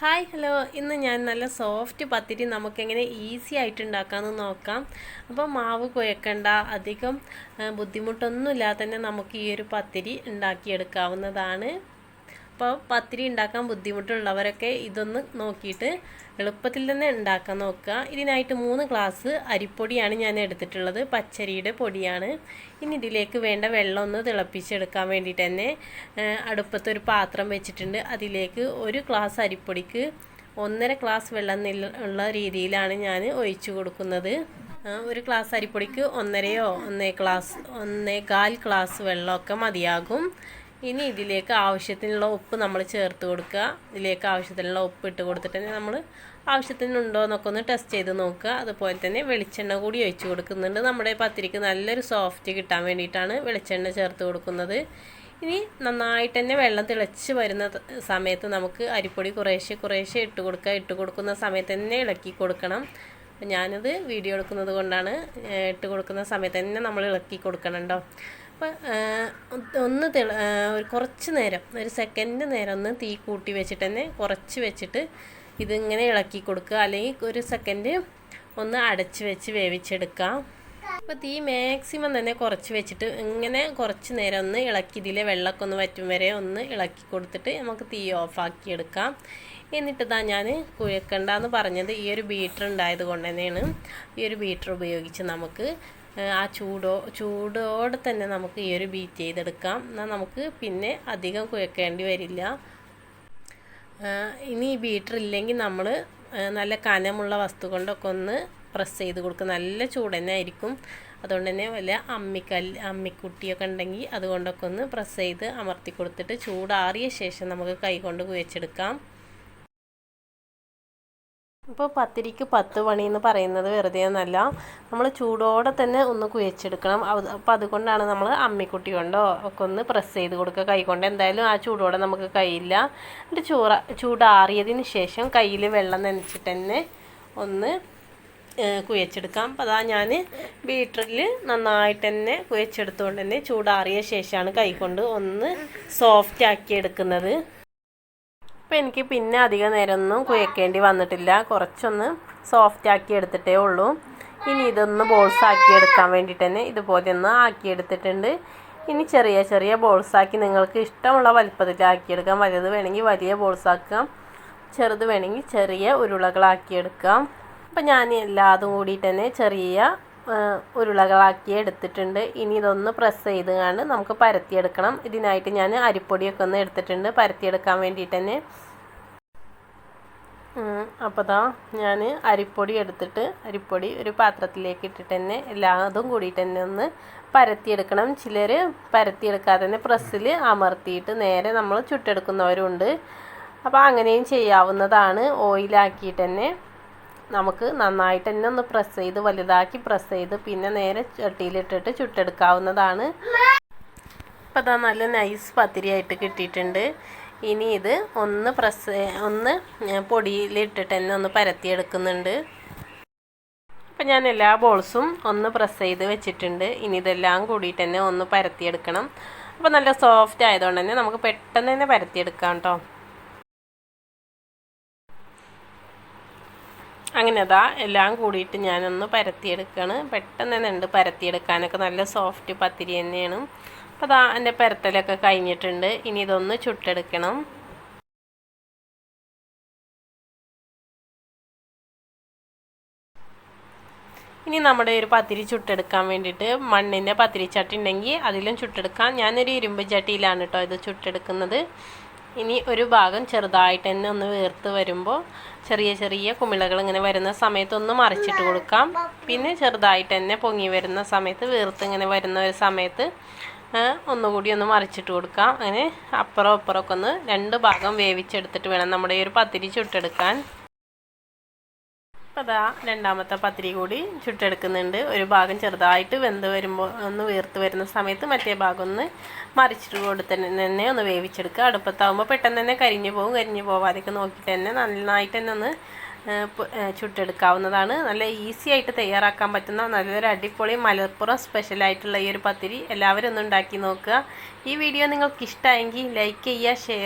Hi hello ഇന്ന് ഞാൻ നല്ല സോഫ്റ്റ് പത്തിരി നമുക്കെങ്ങനെ ഈസി ആയിട്ട് ഉണ്ടാക്കാമെന്ന് നോക്കാം. അപ്പോൾ മാവ് കുഴക്കണ്ട. അധികം ബുദ്ധിമുട്ടൊന്നുമില്ലാതെ തന്നെ നമുക്ക് ഈ ഒരു പത്തിരി ഉണ്ടാക്കിയെടുക്കാവുന്നതാണ്. അപ്പോൾ പത്തിരി ഉണ്ടാക്കാൻ ബുദ്ധിമുട്ടുള്ളവരൊക്കെ ഇതൊന്ന് നോക്കിയിട്ട് എളുപ്പത്തിൽ തന്നെ ഉണ്ടാക്കാൻ നോക്കുക. ഇതിനായിട്ട് മൂന്ന് ഗ്ലാസ് അരിപ്പൊടിയാണ് ഞാൻ എടുത്തിട്ടുള്ളത്. പച്ചരിയുടെ പൊടിയാണ്. ഇനി ഇതിലേക്ക് വേണ്ട വെള്ളം ഒന്ന് തിളപ്പിച്ചെടുക്കാൻ വേണ്ടിയിട്ട് തന്നെ അടുപ്പത്തൊരു പാത്രം വെച്ചിട്ടുണ്ട്. അതിലേക്ക് ഒരു ഗ്ലാസ് അരിപ്പൊടിക്ക് ഒന്നര ഗ്ലാസ് വെള്ളം ഉള്ള രീതിയിലാണ് ഞാൻ ഒഴിച്ചു കൊടുക്കുന്നത്. ഒരു ഗ്ലാസ് അരിപ്പൊടിക്ക് ഒന്നരയോ ഒന്നേ ഗ്ലാസ് ഒന്നേ കാൽ ഗ്ലാസ് വെള്ളമൊക്കെ മതിയാകും. ഇനി ഇതിലേക്ക് ആവശ്യത്തിനുള്ള ഉപ്പ് നമ്മൾ ചേർത്ത് കൊടുക്കുക. ഇതിലേക്ക് ആവശ്യത്തിനുള്ള ഉപ്പ് ഇട്ട് കൊടുത്തിട്ട് നമ്മൾ ആവശ്യത്തിനുണ്ടോ എന്നൊക്കെ ഒന്ന് ടെസ്റ്റ് ചെയ്ത് നോക്കുക. അതുപോലെ തന്നെ വെളിച്ചെണ്ണ കൂടി ഒഴിച്ച് കൊടുക്കുന്നുണ്ട്. നമ്മുടെ പത്തിരിക്ക് നല്ലൊരു സോഫ്റ്റ് കിട്ടാൻ വേണ്ടിയിട്ടാണ് വെളിച്ചെണ്ണ ചേർത്ത് കൊടുക്കുന്നത്. ഇനി നന്നായിട്ട് തന്നെ വെള്ളം തിളച്ച് വരുന്ന സമയത്ത് നമുക്ക് അരിപ്പൊടി കുറേശ്ശെ കുറേശ്ശെ ഇട്ട് കൊടുക്കുക. ഇട്ട് കൊടുക്കുന്ന സമയത്ത് തന്നെ ഇളക്കി കൊടുക്കണം. ഞാനത് വീഡിയോ എടുക്കുന്നത് കൊണ്ടാണ് ഇട്ട് കൊടുക്കുന്ന സമയത്ത് തന്നെ നമ്മൾ ഇളക്കി കൊടുക്കണം കേട്ടോ അപ്പം ഒന്ന് തിള ഒരു കുറച്ച് നേരം ഒരു സെക്കൻഡ് നേരം ഒന്ന് തീ കൂട്ടി വെച്ചിട്ട് തന്നെ കുറച്ച് വെച്ചിട്ട് ഇതിങ്ങനെ ഇളക്കി കൊടുക്കുക. അല്ലെങ്കിൽ ഒരു സെക്കൻഡ് ഒന്ന് അടച്ച് വെച്ച് വേവിച്ചെടുക്കാം അപ്പോൾ തീ മാക്സിമം തന്നെ കുറച്ച് വെച്ചിട്ട് ഇങ്ങനെ കുറച്ച് നേരം ഒന്ന് ഇളക്കി ഇതിലെ വെള്ളമൊക്കെ ഒന്ന് വറ്റും വരെ ഒന്ന് ഇളക്കി കൊടുത്തിട്ട് നമുക്ക് തീ ഓഫാക്കി എടുക്കാം. എന്നിട്ട് താ ഞാൻ കുഴക്കണ്ടെന്ന് പറഞ്ഞത് ഈ ഒരു ബീറ്റർ ഉണ്ടായത് കൊണ്ട് തന്നെയാണ്. ഈ ഒരു ബീറ്റർ ഉപയോഗിച്ച് നമുക്ക് ആ, ചൂടോ ചൂടോടെ തന്നെ നമുക്ക് ഈ ഒരു ബീറ്റ് ചെയ്തെടുക്കാം. എന്നാൽ നമുക്ക് പിന്നെ അധികം കുഴക്കേണ്ടി വരില്ല. ഇനി ഈ ബീറ്റർ ഇല്ലെങ്കിൽ നമ്മൾ നല്ല കനമുള്ള വസ്തു കൊണ്ടൊക്കെ ഒന്ന് പ്രസ് ചെയ്ത് കൊടുക്കുക നല്ല ചൂട് തന്നെ ആയിരിക്കും. അതുകൊണ്ട് തന്നെ വല്ല അമ്മിക്കല്ല് അമ്മിക്കുട്ടിയൊക്കെ ഉണ്ടെങ്കിൽ അതുകൊണ്ടൊക്കെ ഒന്ന് പ്രസ് ചെയ്ത് അമർത്തി കൊടുത്തിട്ട് ചൂടാറിയ ശേഷം നമുക്ക് കൈ കൊണ്ട് കുഴച്ചെടുക്കാം. ഇപ്പോൾ പത്തിരിക്ക് പത്ത് പണി എന്ന് പറയുന്നത് വെറുതെ ഒന്നല്ല. നമ്മൾ ചൂടോടെ തന്നെ ഒന്ന് കുഴച്ചെടുക്കണം. അപ്പോൾ അതുകൊണ്ടാണ് നമ്മൾ അമ്മിക്കുട്ടി കൊണ്ടോ ഒക്കെ ഒന്ന് പ്രസ് ചെയ്ത് കൊടുക്കുക. കൈ കൊണ്ട് എന്തായാലും ആ ചൂടോടെ നമുക്ക് കൈയില്ല എന്നിട്ട് ചൂറ ചൂടാറിയതിന് ശേഷം കയ്യിൽ വെള്ളം നനച്ചിട്ട് തന്നെ ഒന്ന് കുഴച്ചെടുക്കാം. അപ്പോൾ അതാ ഞാൻ ബീറ്ററിൽ നന്നായിട്ട് തന്നെ കുഴച്ചെടുത്തുകൊണ്ട് തന്നെ ചൂടാറിയ ശേഷമാണ് കൈ കൊണ്ട് ഒന്ന് സോഫ്റ്റ് ആക്കി എടുക്കുന്നത്. അപ്പോൾ എനിക്ക് പിന്നെ അധിക നേരമൊന്നും കുഴക്കേണ്ടി വന്നിട്ടില്ല. കുറച്ചൊന്ന് സോഫ്റ്റ് ആക്കി എടുത്തിട്ടേ ഉള്ളൂ. ഇനി ഇതൊന്ന് ബോൾസ് ആക്കി എടുക്കാൻ വേണ്ടിയിട്ട് തന്നെ ഇതുപോലെ ഒന്ന് ആക്കി എടുത്തിട്ടുണ്ട്. ഇനി ചെറിയ ചെറിയ ബോൾസ് ആക്കി നിങ്ങൾക്ക് ഇഷ്ടമുള്ള വലിപ്പത്തിൽ ആക്കിയെടുക്കാം വലുത് വേണമെങ്കിൽ വലിയ ബോൾസ് ആക്കാം. ചെറുത് വേണമെങ്കിൽ ചെറിയ ഉരുളകളാക്കിയെടുക്കാം അപ്പം ഞാൻ എല്ലാതും കൂടിയിട്ട് തന്നെ ചെറിയ ഉരുളകളാക്കി എടുത്തിട്ടുണ്ട്. ഇനി ഇതൊന്ന് പ്രസ് ചെയ്ത് കണ്ട് നമുക്ക് പരത്തിയെടുക്കണം. ഇതിനായിട്ട് ഞാൻ അരിപ്പൊടിയൊക്കെ ഒന്ന് എടുത്തിട്ടുണ്ട്. പരത്തിയെടുക്കാൻ വേണ്ടിയിട്ട് തന്നെ. അപ്പോൾ ഞാൻ അരിപ്പൊടി എടുത്തിട്ട് അരിപ്പൊടി ഒരു പാത്രത്തിലേക്ക് ഇട്ടിട്ട് തന്നെ എല്ലാതും കൂടിയിട്ട് തന്നെ ഒന്ന് പരത്തിയെടുക്കണം. ചിലർ പരത്തിയെടുക്കാതെ തന്നെ പ്രസ്സിൽ അമർത്തിയിട്ട് നേരെ നമ്മൾ ചുട്ടെടുക്കുന്നവരുണ്ട്. അപ്പോൾ അങ്ങനെയും ചെയ്യാവുന്നതാണ്. ഓയിലാക്കിയിട്ട് തന്നെ. നമുക്ക് നന്നായിട്ട് തന്നെ ഒന്ന് പ്രസ് ചെയ്ത് വലുതാക്കി പ്രസ് ചെയ്ത് പിന്നെ നേരെ ചട്ടിയിലിട്ടിട്ട് ചുട്ടെടുക്കാവുന്നതാണ്. അപ്പോൾ അതാ നല്ല നൈസ് പത്തിരിയായിട്ട് കിട്ടിയിട്ടുണ്ട്. ഇനി ഇത് ഒന്ന് പ്രസ് ഒന്ന് പൊടിയിലിട്ടിട്ട് തന്നെ ഒന്ന് പരത്തിയെടുക്കുന്നുണ്ട്. അപ്പം ഞാൻ എല്ലാ ബോൾസും ഒന്ന് പ്രസ് ചെയ്ത് വെച്ചിട്ടുണ്ട്. ഇനി ഇതെല്ലാം കൂടിയിട്ട് തന്നെ ഒന്ന് പരത്തിയെടുക്കണം. അപ്പോൾ നല്ല സോഫ്റ്റ് ആയതുകൊണ്ട് തന്നെ നമുക്ക് പെട്ടെന്ന് തന്നെ പരത്തിയെടുക്കാം കേട്ടോ അങ്ങനെ അതാ എല്ലാം കൂടിയിട്ട് ഞാനൊന്ന് പരത്തിയെടുക്കുകയാണ് പെട്ടെന്ന് തന്നെ ഉണ്ട് പരത്തിയെടുക്കാനൊക്കെ. നല്ല സോഫ്റ്റ് പത്തിരി തന്നെയാണ്. അപ്പോൾ അതാ എന്റെ പരത്തലൊക്കെ കഴിഞ്ഞിട്ടുണ്ട്. ഇനി ഇതൊന്ന് ചുട്ടെടുക്കണം. ഇനി നമ്മുടെ ഒരു പത്തിരി ചുട്ടെടുക്കാൻ വേണ്ടിയിട്ട് മണ്ണിന്റെ പത്തിരി ചട്ടി ഉണ്ടെങ്കിൽ അതിലും ചുട്ടെടുക്കാം. ഞാനൊരു ഇരുമ്പ് ചട്ടിയിലാണ് കേട്ടോ ഇത് ചുട്ടെടുക്കുന്നത്. ഇനി ഒരു ഭാഗം ചെറുതായിട്ട് തന്നെ ഒന്ന് വീർത്ത് വരുമ്പോൾ ചെറിയ ചെറിയ കുമിളകൾ ഇങ്ങനെ വരുന്ന സമയത്ത് ഒന്ന് മറിച്ചിട്ട് കൊടുക്കാം. പിന്നെ ചെറുതായിട്ട് തന്നെ പൊങ്ങി വരുന്ന സമയത്ത് വീർത്ത് ഇങ്ങനെ വരുന്ന ഒരു സമയത്ത് ഒന്നുകൂടി ഒന്ന് മറിച്ചിട്ട് കൊടുക്കാം. അങ്ങനെ അപ്പുറം അപ്പുറമൊക്കെ ഒന്ന് രണ്ട് ഭാഗം വേവിച്ചെടുത്തിട്ട് വേണം നമ്മുടെ ഈ ഒരു പത്തിരി ചുട്ടെടുക്കാൻ. അപ്പോൾ അതാ രണ്ടാമത്തെ പത്തിരി കൂടി ചുട്ടെടുക്കുന്നുണ്ട്. ഒരു ഭാഗം ചെറുതായിട്ട് വെന്ത് വരുമ്പോൾ ഒന്ന് വീർത്ത് വരുന്ന സമയത്ത് മറ്റേ ഭാഗം ഒന്ന് മറിച്ചിട്ട് കൊടുത്ത് തന്നെ ഒന്ന് വേവിച്ചെടുക്കുക. അടുപ്പത്താവുമ്പോൾ പെട്ടെന്ന് തന്നെ കരിഞ്ഞു പോകും കരിഞ്ഞു പോവാതെയൊക്കെ നോക്കിയിട്ട് തന്നെ നന്നായിട്ട് തന്നെ ഒന്ന് ചുട്ടെടുക്കാവുന്നതാണ്. നല്ല ഈസി ആയിട്ട് തയ്യാറാക്കാൻ പറ്റുന്ന നല്ലൊരു അടിപൊളി മലപ്പുറം സ്പെഷ്യലായിട്ടുള്ള ഈ ഒരു പത്തിരി എല്ലാവരും ഒന്ന് ഉണ്ടാക്കി നോക്കുക. ഈ വീഡിയോ നിങ്ങൾക്ക് ഇഷ്ടമായെങ്കിൽ ലൈക്ക് ചെയ്യുക ഷെയർ